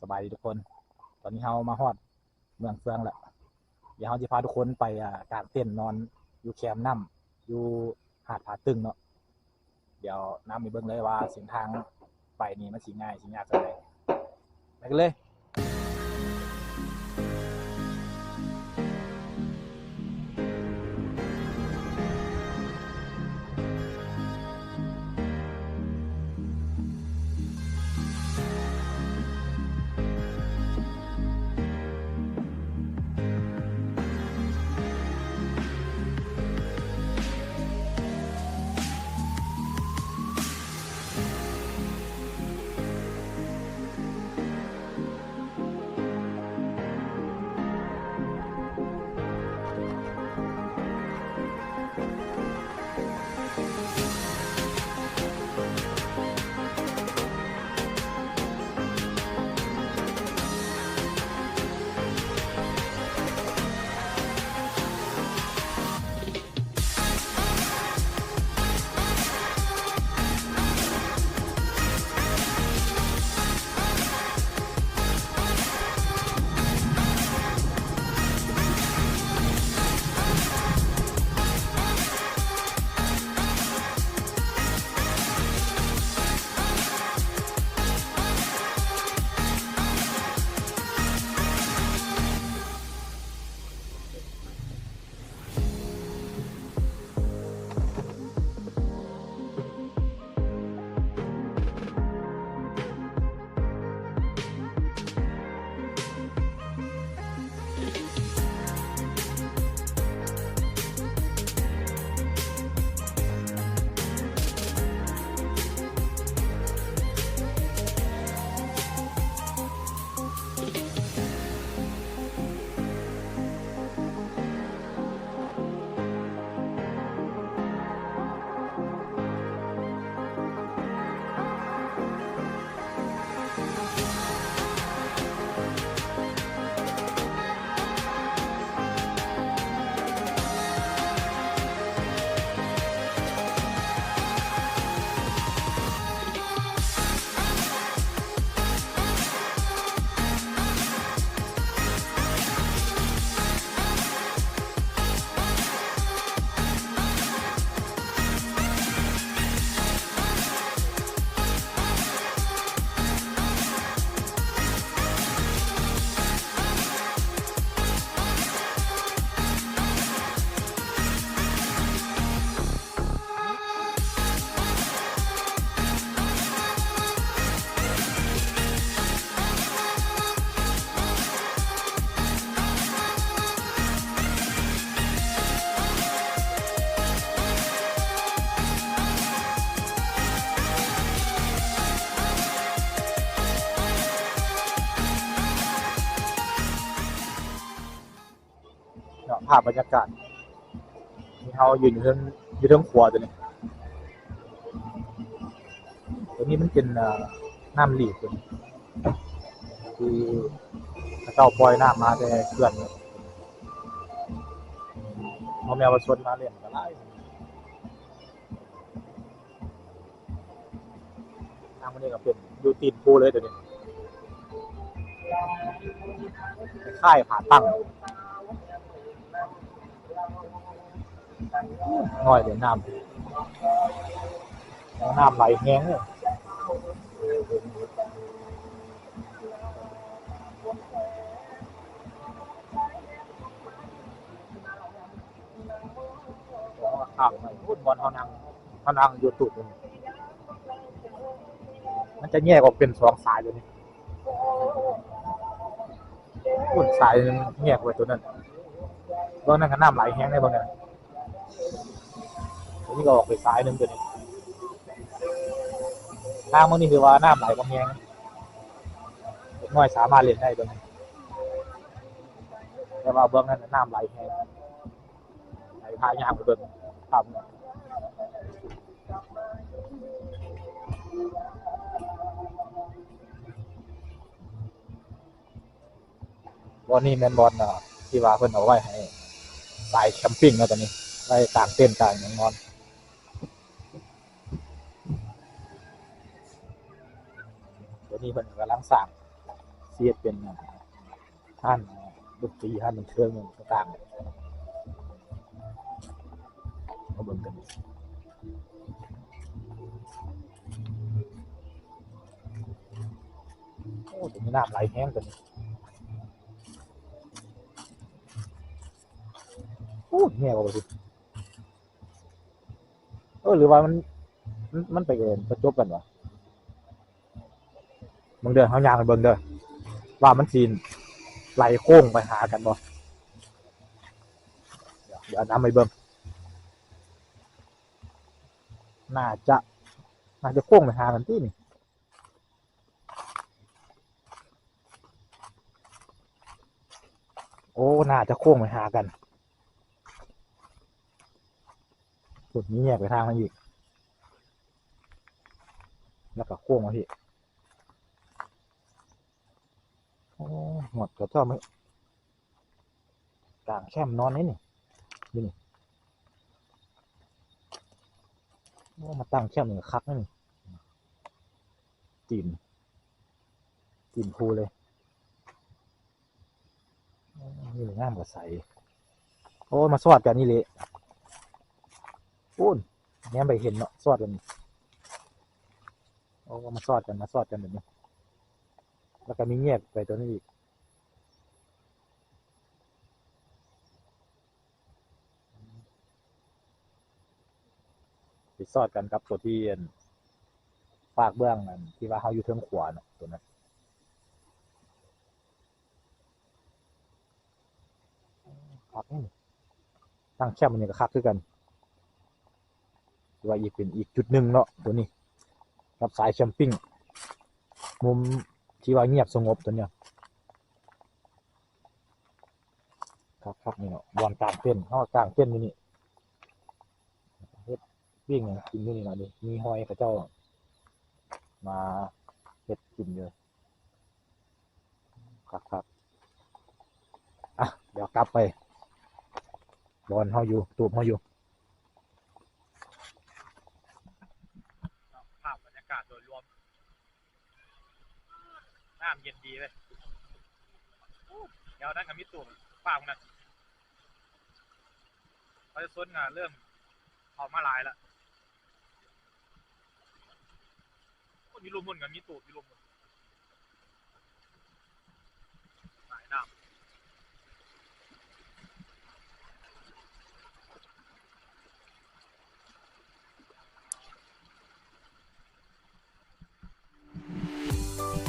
สบายดีทุกคน ตอนนี้เรามาฮอดเมืองเฟืองแล้วเดี๋ยวเราจะพาทุกคนไปอ่ากางเต็นท์นอนอยู่แคมป์น้ำอยู่หาดผาตึงเนาะเดี๋ยวน้ำมีเบิ้งเลยว่าเส้นทางไปนี่มันสิง่ายสิยากจังไดไปกันเลย ภาพบรรยากาศที่เรายืนอยู่เทิงอยู่เทิงครัวตัวนี้ตัวนี้มันเป็นน้ำหลีกตัวนี้ที่พระเจ้าปล่อยน้ำมาแต่เขื่อนเอาแมวมาชนมาเล่นก็ได้น้ำมันนี่ก็เป็นอยู่ตีนภูเลยตัวนี้ค่ายผ่าตั้ง ง่อยเดี๋ยวน้ำน้ำไหลแห้งเลยข้ามไปพูดบอลเขานั่งเขานั่งอยู่ตุดเลยมันจะแยกออกเป็นสองสายเลยนี่พูดสายแยกไว้ตัวนั้นตอนนั้นก็น้ำไหลแห้งได้บ้างไงตัว นี้ก็ออกไปซ้ายหนึงตัวนี้ทางมันนี่คือว่าน้ำไหลบางแยงเด็กน้อยสามารถเล่นได้ตรงนี้แต่ว่าเบื้องนั้นน่ะน้ำไหลแห้งไหลพายางไปเบิ่งทำเนี่ยวันนี้แมนบอลน่ะที่ว่าเพิ่นเอาไว้ให้สายแคมปิ้งเนาะตอนนี้ไว้กลางเต้นท์กลางอย่างนอน เดี๋ยวนี้เพิ่นกำลังสร้างเสียดเป็นอ่าท่านดนตรีท่านบันเทิงต่างๆมาเบิ่งกันโอ้ถึงน้ำไหลแห้งกันโอ้แง่กว่าสิเออหรือว่ามัน มันมันไปเองประจบกันวะ เบิ่งเด้อเฮายางกันเบิ่งเด้อว่ามันซีนไหลโค้งไปหากันบ่เดี๋ยวเดี๋ยวเอาน้ำไปเบิ่งน่าจะน่าจะโค้งไปหากันที่นี่โอ้ น่าจะโค้งไปหากันจุดนี้แยกไปทางมันอีก แล้วก็โค้งมาพี่โอ้ หมดก็ชอบไหมกลางแคมนอนนี่นี่นี่นี่มาตั้งแคมหนึ่งคักนี่นี่จีนจีนพูเลยนี่เลยงามกว่าใสโอ้มาสวดกันนี่เลยโอ้นแง้มไปเห็นเนาะสวดกันโอ้มาสอดกันมาสอดกันแบบนี้ แล้วก็มีเงียบไปตัวนี้อีกไปสอดกันกับตัวที่ฝากเบื้องนั่นที่ว่าเขาอยู่เทิงขวานะตัวนั้นคักนี่ตั้งแคบมันนี่ก็คักคือกันว่าอีกเป็นอีกจุดหนึ่งเนาะตัวนี้กับสายแคมปิ้ง มุม ที่ว่าเงียบสงบตัวเนี้ยครับครับนี่เนาะบอลกลางเต้นเขากลางเต้นอยู่นี่เฮ็ดวิ่งเนี่ยกินอยู่นี่เนาะดิมีหอยเขาเจ้า มาเฮ็ดกินอยู่ครับครับอะเดี๋ยวกลับไปบอลเขาอยู่ตูบเขาอยู่ ภาพบรรยากาศโดยรวม น้ำเย็นดีเลยเดี๋ยวนั่นกับมิตูฟาร์มนั้นเขาจะส้นงานเริ่มออกมาหลายล้วคนมีลุมมุนกับมิตูมีลุมมุนหลายน้ำต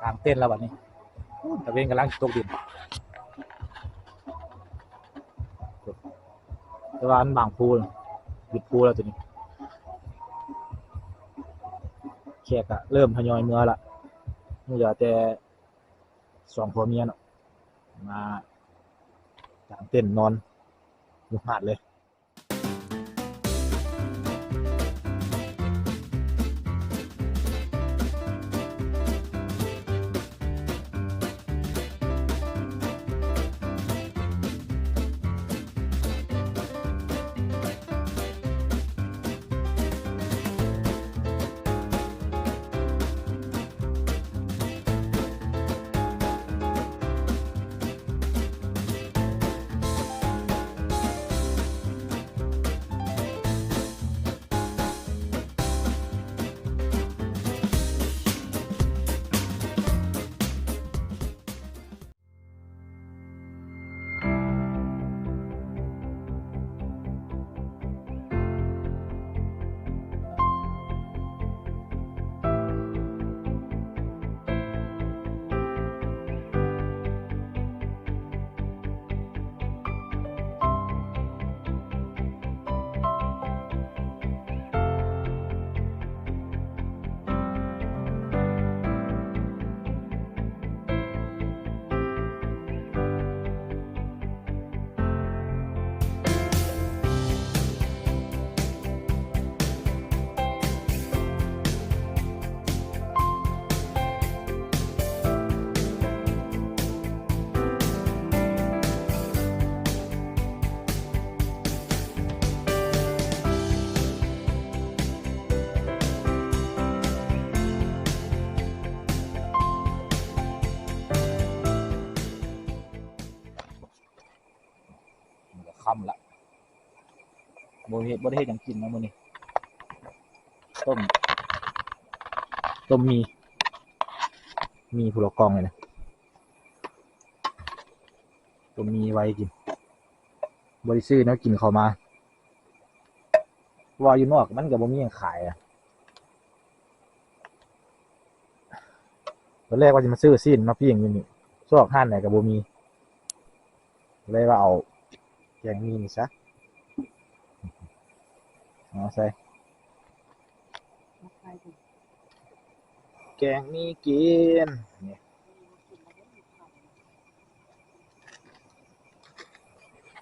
กลางเต้นแล้ววันนี้ตะเวนกำลังตกดินตะวันบางพูนหยุดพูแล้วตัวนี้แขกอะเริ่มทยอยเมื่อละนี่เหลือแต่สองผัวเมียเนาะมากางเต้นนอนอยู่หาดเลย บเฮ็ดบ่ได้เฮ็ดหยังกินนะมื้อนี้ต้มต้มมี มีผู้ละกองเลยนะต้มมีไว้กินบ่ได้ซื้อนวกินเข้ามาว่าอยู่นอกมันก็บ่มีหยังขายอะตอนแรกว่าจะมาซื้อซีนมาปิ้งอยู่นี่ซอกห้านไหนก็บ่มีเลยว่าเอาแกงมีนี่ซะ เอาใส่ แกงมีกินนี่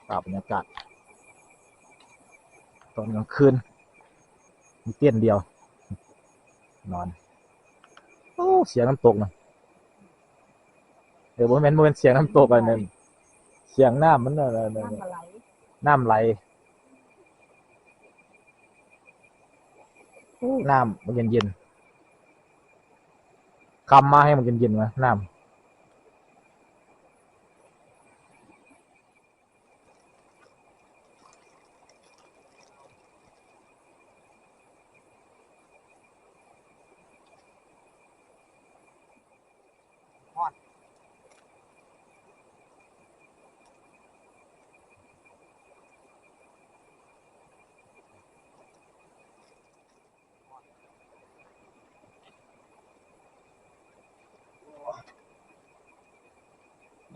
ภาพบรรยากาศตอนกลางคืนมีเตี้ยนเดียว นอน โอ้เสียงน้ำตกนะเดี๋ยวโมเมนต์โมเมนต์เสียงน้ำตกอันนั้นเสียงน้ำมันอะไรน้ำอะไรน้ำไหลโอ้ น้ำมันเย็นเย็นๆคำมาให้มันเย็นเย็นๆนะน้ำ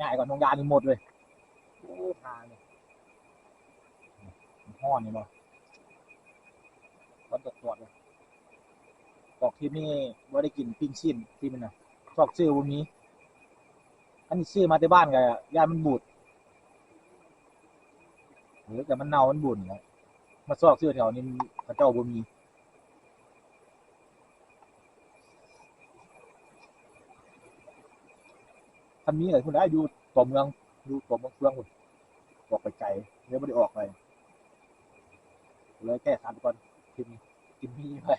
ง่ายกว่าน้องยานี่หมดเลยโอ้ทานเนี่ยห้อนนี่บ่วันตกตรวจเลยบอกทีมนี่ว่าได้กินปิ้งชิ้นที่มันน่ะชอบซื้อวันนี้ อันนี้ซื้อมาที่บ้านกันย่านมันบูดหรือแต่มันเน่ามันบุ่นนะมาซอกซื้อแถวนี้พระเจ้าบ่มี ทันนี้เลยคุณได้อยู่ตัวเมืองอยู่ตัวเมืองเฟืองคุณออกไปไกลเดี๋ยไม่ได้ออกไปเลยแก้สารก่อนกินกินมีไว้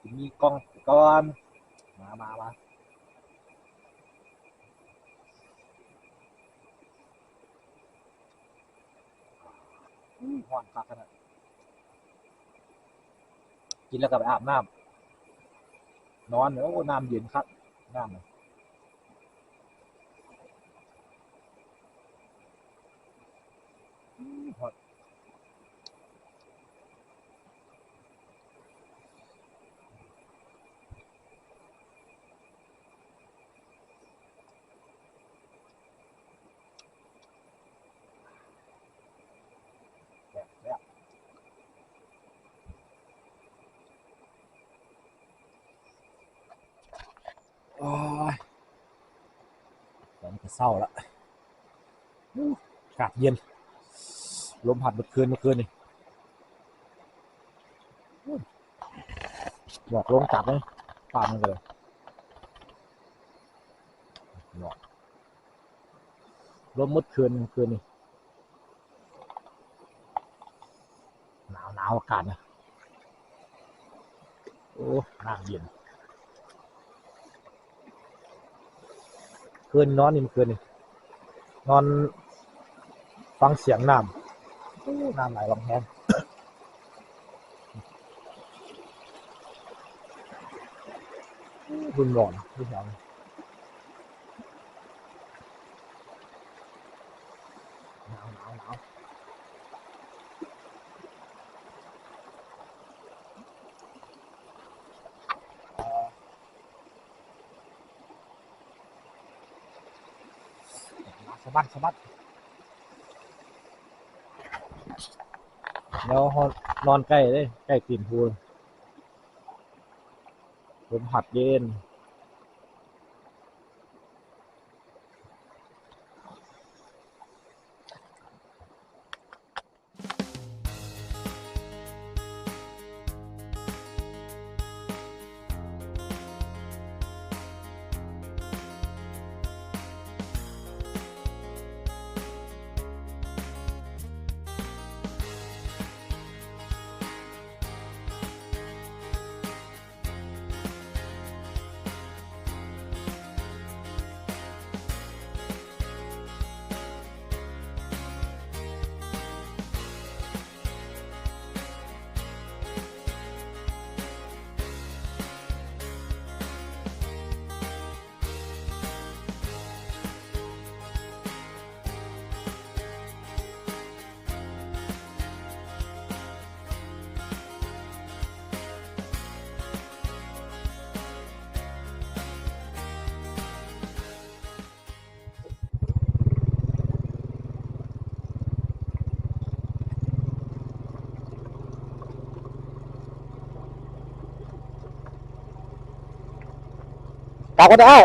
กินมีกล้องก่อนมามามาอื้อห้อนคักขนาดกินแล้วก็ไปอาบน้ำนอนโอ้น้ำเย็นครับน้ำ น่ะฮอตแบบ ลมพัดเมื่อคืนเมื่อคืนนี่อุ้ยบอกลงจับเลยปามันเลยบอกลมเมื่อคืนเมื่อคืนนี่หนาวหนาวอากาศนะโอ้น้ำเย็นคืนนอนนี่เมื่อคืนนี่นอนฟังเสียงน้ำ น้ำไหลลำแห้งรุนร้อนรุนร้อนหนาวหนาวหนาวเอ่อสะบัดสะบัด แล้วนอนใกล้เลยใกล้ตีนพูลลมผัดเย็น ฝากก็ได้